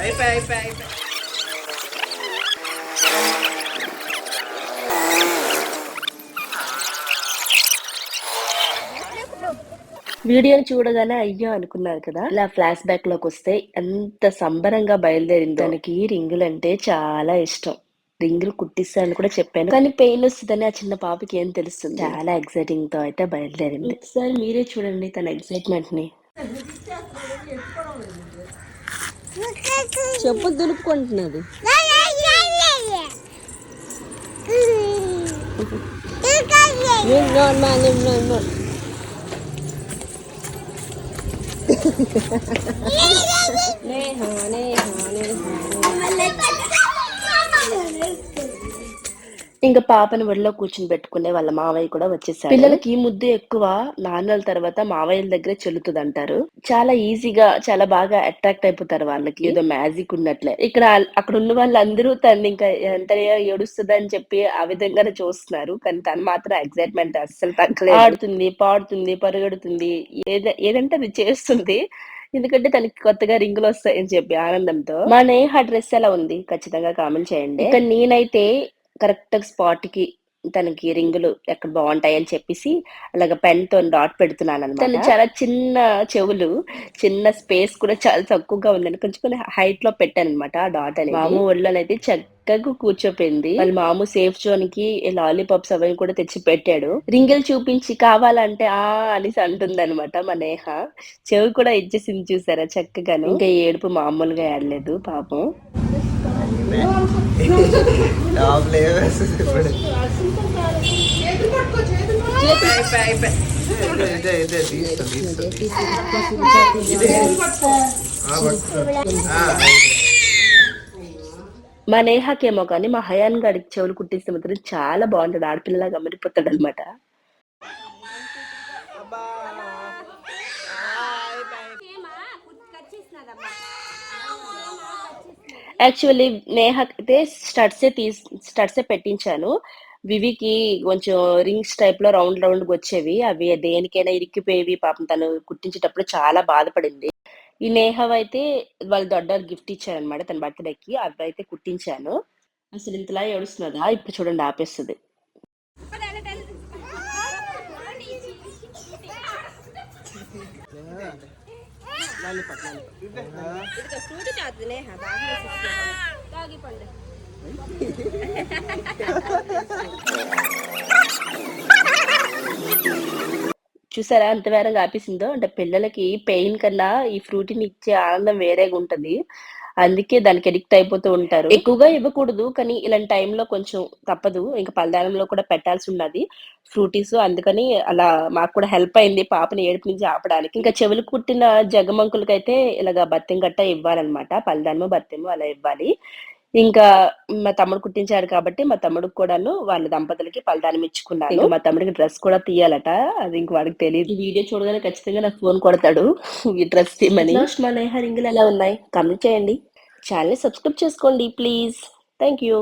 అయిపోయి అయిపోయి అయిపోయి. వీడియోని చూడగానే అయ్యో అనుకున్నారు కదా. ఇలా ఫ్లాష్ బ్యాక్లోకి వస్తే ఎంత సంబరంగా బయలుదేరింది. దానికి రింగులు అంటే చాలా ఇష్టం. రింగులు కుట్టిస్తానని కూడా చెప్పాను. కానీ పెయిన్ వస్తుందని ఆ చిన్న పాపకి ఏం తెలుస్తుంది? చాలా ఎక్సైటింగ్తో అయితే బయలుదేరింది. ఒకసారి మీరే చూడండి తన ఎక్సైట్మెంట్ని. చెప్పు దులుపుకుంటున్నది. నేహ నేహ నేహ. ఇంకా పాపని ఒడిలో కూర్చుని పెట్టుకునే వాళ్ళ మావయ్య కూడా వచ్చేసారు పిల్లలకి ఈ ముద్దు ఎక్కువ నాన్నల తర్వాత మావయ్యల దగ్గరే చెల్లుతుంది అంటారు చాలా ఈజీగా చాలా బాగా అట్రాక్ట్ అయిపోతారు వాళ్ళకి. ఏదో మ్యాజిక్ ఉన్నట్లే. ఇక్కడ అక్కడ ఉన్న వాళ్ళందరూ తను ఇంకా ఎంత ఏడుస్తుంది అని చెప్పి ఆ విధంగానే చూస్తున్నారు. కానీ తను మాత్రం ఎగ్జైట్మెంట్ అస్సలు తగ్గలేదు. ఆడుతుంది పాడుతుంది పరుగెడుతుంది. ఏద ఏదంటే అది చేస్తుంది. ఎందుకంటే తనకి కొత్తగా రింగులు వస్తాయని చెప్పి ఆనందంతో. మా నేహ డ్రెస్ ఎలా ఉంది? ఖచ్చితంగా కామెంట్ చేయండి. ఇక నేనైతే కరెక్ట్ స్పాట్కి తనకి రింగులు ఎక్కడ బాగుంటాయి అని చెప్పేసి అలాగ పెన్తో డాట్ పెడుతున్నాను అనమాట తను చాలా చిన్న చెవులు చిన్న స్పేస్ కూడా చాలా తక్కువగా ఉందని కొంచెం కొంచెం హైట్లో పెట్టాను అనమాట ఆ డాట్ అని మాము ఒళ్ళనైతే చక్కగా కూర్చోపోయింది. వాళ్ళ మాము సేఫ్ జోన్కి లాలీపాప్స్ అవన్నీ కూడా తెచ్చి పెట్టాడు. రింగులు చూపించి కావాలంటే ఆ అనేసి అంటుంది అనమాట మా నేహ. చెవి కూడా ఇచ్చేసింది చూసారా చక్కగాను. ఇంకా ఏడుపు మామూలుగా ఏడలేదు పాపం. ఇప్పుడు. మా నేహాకేమో కానీ మా హయాన్ గడికి చెవులు కుట్టిస్తే మాత్రం చాలా బాగుంటుంది. ఆడపిల్లలా గమనిపోతాడు అనమాట యాక్చువల్లీ నేహ అయితే స్టడ్సే తీస్ స్టడ్సే పెట్టించాను. వివికి కొంచెం రింగ్స్ టైప్లో రౌండ్ రౌండ్ వచ్చేవి. అవి దేనికైనా ఇరిక్కిపోయేవి పాపం తను కుట్టించేటప్పుడు చాలా బాధపడింది. ఈ నేహవ్ అయితే వాళ్ళ దొడ్డ గిఫ్ట్ ఇచ్చారనమాట తన బర్త్డేకి. అవి అయితే కుట్టించాను. అసలు ఇంతలా ఏడుస్తున్నదా ఇప్పుడు చూడండి ఆపేస్తుంది. చూసారా అంత వేరంగా ఆపేసిందో? అంటే పిల్లలకి పెయిన్ కన్నా ఈ ఫ్రూటీని ఇచ్చే ఆనందం వేరేగా ఉంటుంది అందుకే దానికి అడిక్ట్ అయిపోతూ ఉంటారు. ఎక్కువగా ఇవ్వకూడదు కానీ ఇలాంటి టైంలో కొంచెం తప్పదు. ఇంకా పలదానంలో కూడా పెట్టాల్సి ఉన్నది. ఫ్రూటీస్ అందుకని అలా మాకు కూడా హెల్ప్ అయింది పాపని ఏడుపు నుంచి ఆపడానికి. ఇంకా చెవులు కుట్టిన జగమంకులకైతే ఇలాగ బత్తెం గట్ట ఇవ్వాలన్నమాట. పలదానము బత్తెము అలా ఇవ్వాలి. ఇంకా మా తమ్ముడు కుట్టించాడు కాబట్టి మా తమ్ముడికి కూడాను వాళ్ళ దంపతులకి పలదానం ఇచ్చుకున్నాను. మా తమ్ముడికి డ్రెస్ కూడా తీయాలట. అది ఇంక వాడికి తెలియదు ఈ వీడియో చూడగానే ఖచ్చితంగా నాకు ఫోన్ కొడతాడు. ఈ డ్రెస్ తీయమని. మా నేహ రింగులు ఎలా ఉన్నాయి? కమెంట్ చేయండి. ఛానల్ సబ్స్క్రైబ్ చేసుకోండి ప్లీజ్ థ్యాంక్ యూ